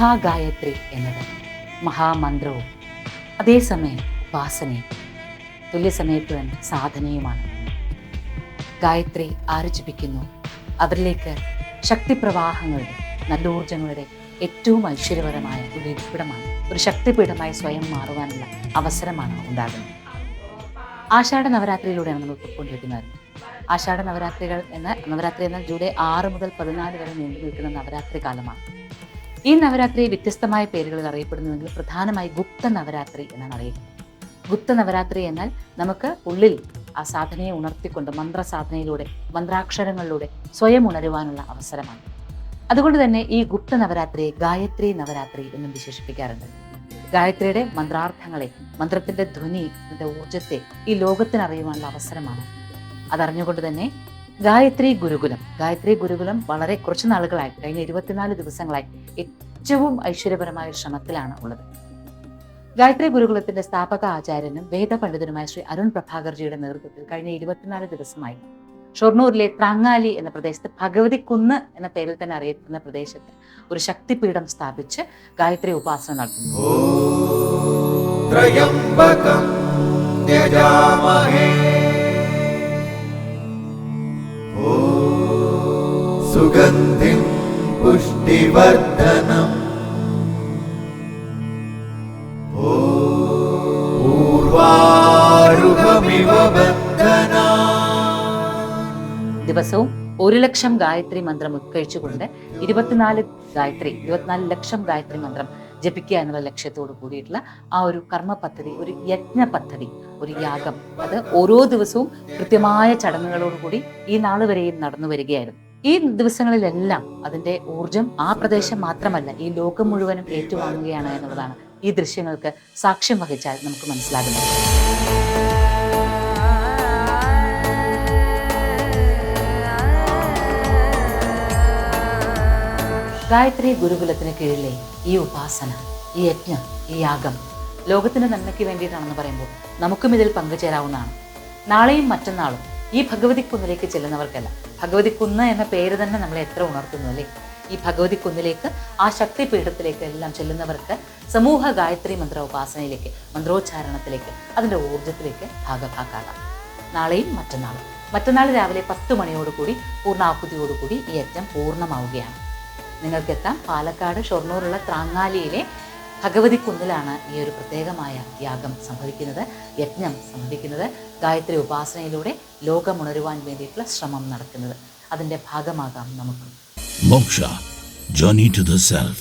മഹാഗായത്രി എന്നത് മഹാമന്ത്രവും അതേസമയം ഉപാസനയും തുല്യസമയത്ത് തന്നെ സാധനയുമാണ്. ഗായത്രി ആരോചിപ്പിക്കുന്നു അവരിലേക്ക് ശക്തിപ്രവാഹങ്ങളുടെ നല്ല ഊർജങ്ങളുടെ ഏറ്റവും ഐശ്വര്യപരമായ ഒരു ഇരിപ്പിടമാണ്. ഒരു ശക്തിപീഠമായി സ്വയം മാറുവാനുള്ള അവസരമാണ് ഉണ്ടാകുന്നത്. ആഷാഢ നവരാത്രിയിലൂടെയാണ് നമ്മൾ പൊയ്ക്കൊണ്ടിരിക്കുന്നത്. ആഷാഢ നവരാത്രികൾ എന്ന നവരാത്രി എന്നാൽ ജൂലൈ ആറ് മുതൽ പതിനാല് വരെ നീണ്ടു നിൽക്കുന്ന നവരാത്രി കാലമാണ്. ഈ നവരാത്രി വ്യത്യസ്തമായ പേരുകളിൽ അറിയപ്പെടുന്നുവെങ്കിൽ പ്രധാനമായി ഗുപ്ത നവരാത്രി എന്നാണ് അറിയുന്നത് ഗുപ്ത നവരാത്രി എന്നാൽ നമുക്ക് ഉള്ളിൽ ആ സാധനയെ ഉണർത്തിക്കൊണ്ട് മന്ത്രസാധനയിലൂടെ മന്ത്രാക്ഷരങ്ങളിലൂടെ സ്വയം ഉണരുവാനുള്ള അവസരമാണ്. അതുകൊണ്ട് തന്നെ ഈ ഗുപ്ത നവരാത്രിയെ ഗായത്രി നവരാത്രി എന്നും വിശേഷിപ്പിക്കാറുണ്ട്. ഗായത്രിയുടെ മന്ത്രാർത്ഥങ്ങളെ മന്ത്രത്തിന്റെ ധ്വനി അതിന്റെ ഊർജത്തെ ഈ ലോകത്തിനറിയുവാനുള്ള അവസരമാണ്. അതറിഞ്ഞുകൊണ്ട് തന്നെ ഗായത്രി ഗുരുകുലം. ഗായത്രി ഗുരുകുലം വളരെ കുറച്ച് നാളുകളായി കഴിഞ്ഞ ഇരുപത്തിനാല് ദിവസങ്ങളായി ഏറ്റവും ഐശ്വര്യപരമായ ശ്രമത്തിലാണ് ഉള്ളത്. ഗായത്രി ഗുരുകുലത്തിന്റെ സ്ഥാപക ആചാര്യനും വേദപണ്ഡിതനുമായ ശ്രീ അരുൺ പ്രഭാകർജിയുടെ നേതൃത്വത്തിൽ കഴിഞ്ഞ ഇരുപത്തിനാല് ദിവസമായി ഷൊർണൂരിലെ ത്രാങ്ങാലി എന്ന പ്രദേശത്ത് ഭഗവതി കുന്ന് എന്ന പേരിൽ തന്നെ അറിയപ്പെടുന്ന പ്രദേശത്ത് ഒരു ശക്തിപീഠം സ്ഥാപിച്ച് ഗായത്രി ഉപാസന നടത്തുന്നു. സുഗന്ധിം പുഷ്ടിവർദ്ധനം. ദിവസവും ഒരു ലക്ഷം ഗായത്രി മന്ത്രം ഉത്കഴിച്ചുകൊണ്ട് ഇരുപത്തിനാല് ഗായത്രി ഇരുപത്തിനാല് ലക്ഷം ഗായത്രി മന്ത്രം ജപിക്കുക എന്നുള്ള ലക്ഷ്യത്തോട് കൂടിയിട്ടുള്ള ആ ഒരു കർമ്മ പദ്ധതി ഒരു യജ്ഞ പദ്ധതി ഒരു യാഗം. അത് ഓരോ ദിവസവും കൃത്യമായ ചടങ്ങുകളോടുകൂടി ഈ നാൾ വരെയും നടന്നു വരികയായിരുന്നു. ഈ ദിവസങ്ങളിലെല്ലാം അതിന്റെ ഊർജം ആ പ്രദേശം മാത്രമല്ല ഈ ലോകം മുഴുവനും ഏറ്റുവാങ്ങുകയാണ് എന്നുള്ളതാണ് ഈ ദൃശ്യങ്ങൾക്ക് സാക്ഷ്യം വഹിച്ചാൽ നമുക്ക് മനസ്സിലാകുന്നത്. ഗായത്രി ഗുരുകുലത്തിന് കീഴിലെ ഈ ഉപാസന ഈ യജ്ഞം ഈ യാഗം ലോകത്തിന്റെ നന്മയ്ക്ക് വേണ്ടിയിട്ടാണെന്ന് പറയുമ്പോൾ നമുക്കും ഇതിൽ പങ്കുചേരാവുന്നതാണ്. നാളെയും മറ്റന്നാളും ഈ ഭഗവതി കുന്നിലേക്ക് ചെല്ലുന്നവർക്കല്ല. ഭഗവതി കുന്ന് എന്ന പേര് തന്നെ നമ്മളെ എത്ര ഉണർത്തുന്നു അല്ലേ? ഈ ഭഗവതി കുന്നിലേക്ക് ആ ശക്തി പീഠത്തിലേക്ക് എല്ലാം ചെല്ലുന്നവർക്ക് സമൂഹ ഗായത്രി മന്ത്ര ഉപാസനയിലേക്ക് മന്ത്രോച്ചാരണത്തിലേക്ക് അതിന്റെ ഊർജത്തിലേക്ക് ഭാഗഭാക്കാകാം. നാളെയും മറ്റന്നാളും. മറ്റന്നാൾ രാവിലെ പത്ത് മണിയോടുകൂടി പൂർണാഹുതിയോടുകൂടി ഈ യജ്ഞം പൂർണമാവുകയാണ്. നിങ്ങൾക്കെത്താം പാലക്കാട് ഷൊർണൂറുള്ള ത്രാങ്ങാലിയിലെ ഭഗവതി കുന്നിലാണ് ഈ ഒരു പ്രത്യേകമായ യാഗം സംഭവിക്കുന്നത് യജ്ഞം സംഭവിക്കുന്നത് ഗായത്രി ഉപാസനയിലൂടെ ലോകമുണരുവാൻ വേണ്ടിയിട്ടുള്ള ശ്രമം നടക്കുന്നത് അതിന്റെ ഭാഗമാകാം നമുക്ക് Moksha Journey to the Self.